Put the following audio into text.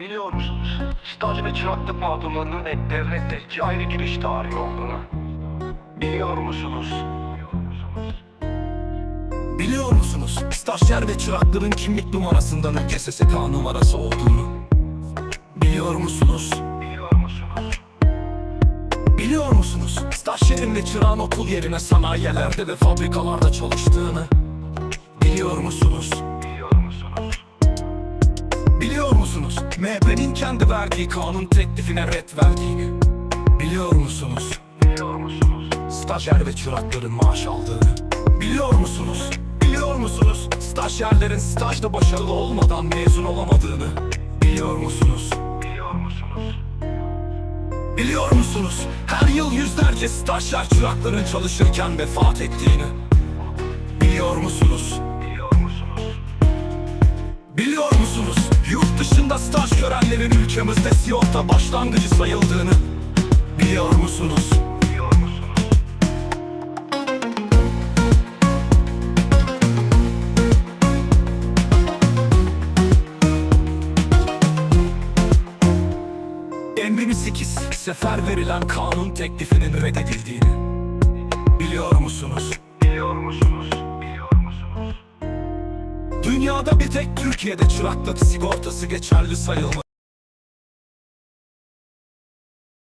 Biliyor musunuz? Staj ve çıraklık mağdurlarının hep devlette iki ayrı giriş tarihi olduğunu. Biliyor musunuz? Biliyor musunuz? Stajyer ve çırakların kimlik numarasından GSSK numarası olduğunu. Biliyor musunuz? Biliyor musunuz? Biliyor musunuz? Stajyerin ve çırağın okul yerine sanayilerde ve fabrikalarda çalıştığını. Biliyor musunuz? MHP'nin kendi verdiği kanun teklifine red verdiğini. Biliyor musunuz? Biliyor musunuz? Stajyer ve çırakların maaş aldığını. Biliyor musunuz? Biliyor musunuz? Stajyerlerin stajda başarılı olmadan mezun olamadığını. Biliyor musunuz? Biliyor musunuz? Biliyor musunuz? Her yıl yüzlerce stajyer çırakların çalışırken vefat ettiğini. Biliyor musunuz? Biliyor musunuz? Yurt dışında staj görenlerin ülkemizde sigorta başlangıcı sayıldığını. Biliyor musunuz? Biliyor musunuz? Emrini 8 sefer verilen kanun teklifinin reddedildiğini. Dünyada bir tek Türkiye'de çıraklık sigortası geçerli sayılmalı.